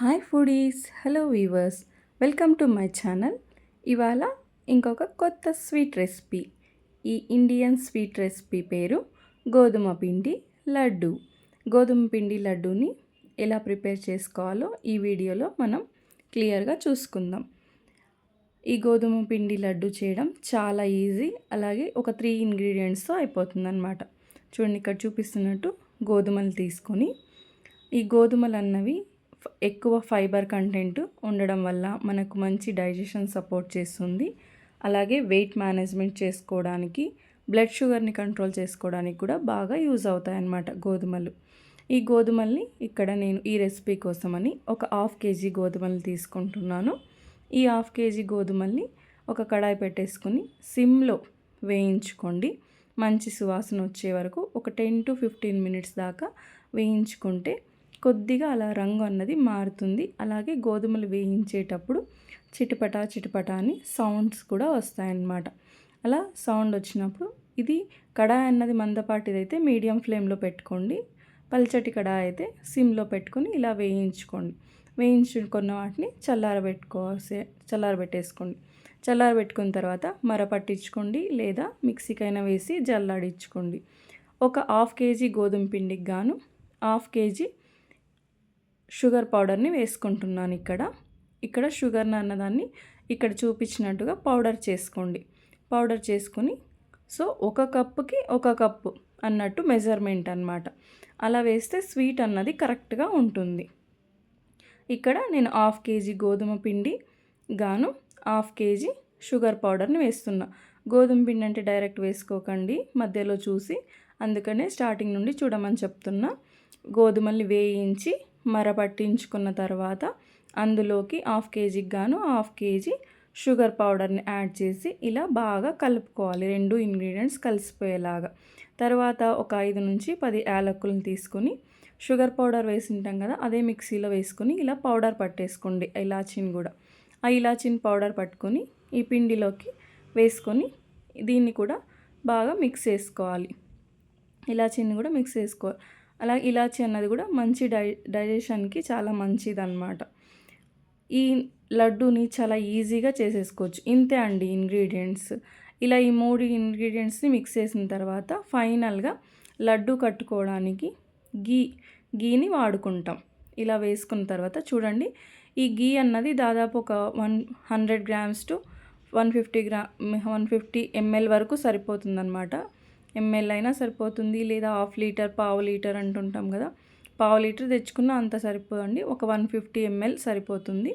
Hi foodies hello viewers welcome to my channel. ఇవాళ ఇంకొక కొత్త స్వీట్ రెసిపీ. ఈ ఇండియన్ స్వీట్ రెసిపీ పేరు గోధుమ పిండి లడ్డు. గోధుమ పిండి లడ్డూని ఎలా ప్రిపేర్ చేసుకోవాలో ఈ వీడియోలో మనం క్లియర్గా చూసుకుందాం. ఈ గోధుమ పిండి లడ్డు చేయడం చాలా ఈజీ అలాగే ఒక త్రీ ఇంగ్రీడియంట్స్తో అయిపోతుందన్నమాట. చూడండి ఇక్కడ చూపిస్తున్నట్టు గోధుమలు తీసుకొని ఈ గోధుమలు అన్నవి ఎక్కువ ఫైబర్ కంటెంట్ ఉండడం వల్ల మనకు మంచి డైజెషన్ సపోర్ట్ చేస్తుంది. అలాగే వెయిట్ మేనేజ్మెంట్ చేసుకోవడానికి బ్లడ్ షుగర్ని కంట్రోల్ చేసుకోవడానికి కూడా బాగా యూజ్ అవుతాయన్నమాట గోధుమలు. ఈ గోధుమల్ని ఇక్కడ నేను ఈ రెసిపీ కోసమని ఒక హాఫ్ కేజీ గోధుమలు తీసుకుంటున్నాను. ఈ హాఫ్ కేజీ గోధుమల్ని ఒక కడాయి పెట్టేసుకుని సిమ్లో వేయించుకోండి. మంచి సువాసన వచ్చే వరకు ఒక టెన్ టు ఫిఫ్టీన్ మినిట్స్ దాకా వేయించుకుంటే కొద్దిగా అలా రంగు అన్నది మారుతుంది. అలాగే గోధుమలు వేయించేటప్పుడు చిటపట చిటపట అని సౌండ్స్ కూడా వస్తాయన్నమాట. అలా సౌండ్ వచ్చినప్పుడు ఇది కడాయి అన్నది మందపాటిదైతే మీడియం ఫ్లేమ్లో పెట్టుకోండి. పల్చటి కడాయి అయితే సిమ్లో పెట్టుకొని ఇలా వేయించుకోండి. వేయించుకున్న వాటిని చల్లారబెట్టుకోవాల్సి చల్లారబెట్టేసుకోండి. చల్లారబెట్టుకున్న తర్వాత మర పట్టించుకోండి లేదా మిక్సీకైనా వేసి జల్లాడించుకోండి. ఒక హాఫ్ కేజీ గోధుమ పిండికి గాను హాఫ్ కేజీ షుగర్ పౌడర్ని వేసుకుంటున్నాను ఇక్కడ. ఇక్కడ షుగర్ని అన్నదాన్ని ఇక్కడ చూపించినట్టుగా పౌడర్ చేసుకోండి. పౌడర్ చేసుకుని సో ఒక కప్పుకి ఒక కప్పు అన్నట్టు మెజర్మెంట్ అనమాట అలా వేస్తే స్వీట్ అన్నది కరెక్ట్గా ఉంటుంది. ఇక్కడ నేను హాఫ్ కేజీ గోధుమ పిండి గాను హాఫ్ కేజీ షుగర్ పౌడర్ని వేస్తున్నా. గోధుమ పిండి అంటే డైరెక్ట్ వేసుకోకండి మధ్యలో చూసి. అందుకనే స్టార్టింగ్ నుండి చూడమని చెప్తున్నా. గోధుమల్ని వేయించి మరపట్టించుకున్న తర్వాత అందులోకి హాఫ్ కేజీకి గాను హాఫ్ కేజీ షుగర్ పౌడర్ని యాడ్ చేసి ఇలా బాగా కలుపుకోవాలి. రెండు ఇంగ్రీడియంట్స్ కలిసిపోయేలాగా. తర్వాత ఒక ఐదు నుంచి పది యాలక్కులను తీసుకొని షుగర్ పౌడర్ వేసింటాం కదా అదే మిక్సీలో వేసుకొని ఇలా పౌడర్ పట్టేసుకోండి. ఇలాచీని కూడా. ఆ ఇలాచీని పౌడర్ పట్టుకొని ఈ పిండిలోకి వేసుకొని దీన్ని కూడా బాగా మిక్స్ చేసుకోవాలి. ఇలాచీని కూడా మిక్స్ చేసుకోవాలి అలాగే ఇలాచీ అన్నది కూడా మంచి డై డైజెషన్కి చాలా మంచిది అనమాట ఈ లడ్డూని చాలా ఈజీగా చేసేసుకోవచ్చు. ఇంతే అండి ఇంగ్రీడియంట్స్. ఇలా ఈ మూడు ఇంగ్రీడియంట్స్ని మిక్స్ చేసిన తర్వాత ఫైనల్గా లడ్డు కట్టుకోవడానికి గీ గీని వాడుకుంటాం. ఇలా వేసుకున్న తర్వాత చూడండి ఈ గీ అన్నది దాదాపు ఒక one hundred grams to one fifty gram one fifty ML వరకు సరిపోతుందన్నమాట. ఎంఎల్ అయినా సరిపోతుంది లేదా హాఫ్ లీటర్ పావు లీటర్ అంటుంటాం కదా. పావు లీటర్ తెచ్చుకున్న అంత సరిపోదండి. ఒక వన్ ఫిఫ్టీ ఎంఎల్ సరిపోతుంది.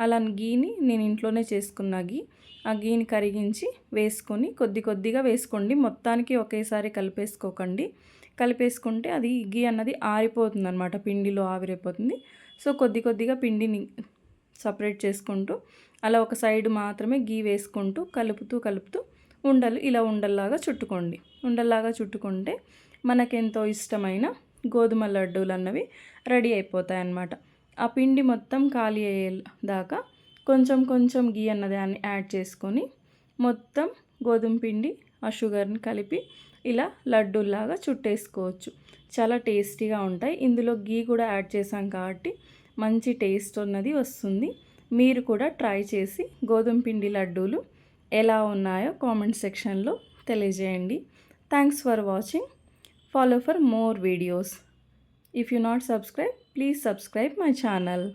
అలా గీని నేను ఇంట్లోనే చేసుకున్న గీ. ఆ గీని కరిగించి వేసుకొని కొద్ది కొద్దిగా వేసుకోండి. మొత్తానికి ఒకేసారి కలిపేసుకోకండి. కలిపేసుకుంటే అది గీ అన్నది ఆరిపోతుంది అనమాట పిండిలో ఆవిరైపోతుంది. సో కొద్ది కొద్దిగా పిండిని సపరేట్ చేసుకుంటూ అలా ఒక సైడ్ మాత్రమే గీ వేసుకుంటూ కలుపుతూ కలుపుతూ ఉండలు ఇలా ఉండల్లాగా చుట్టుకోండి. ఉండల్లాగా చుట్టుకుంటే మనకెంతో ఇష్టమైన గోధుమ లడ్డూలు అన్నవి రెడీ అయిపోతాయి అన్నమాట ఆ పిండి మొత్తం ఖాళీ అయ్యే దాకా కొంచెం కొంచెం గీ అన్నదాన్ని యాడ్ చేసుకొని మొత్తం గోధుమ పిండి ఆ షుగర్ని కలిపి ఇలా లడ్డూల్లాగా చుట్టేసుకోవచ్చు. చాలా టేస్టీగా ఉంటాయి. ఇందులో గీ కూడా యాడ్ చేసాం కాబట్టి మంచి టేస్ట్ ఉన్నది వస్తుంది. మీరు కూడా ట్రై చేసి గోధుమ పిండి లడ్డూలు ఎలా ఉన్నాయో కామెంట్ సెక్షన్లో తెలియజేయండి. Thanks for watching follow for more videos if you not subscribe please subscribe my channel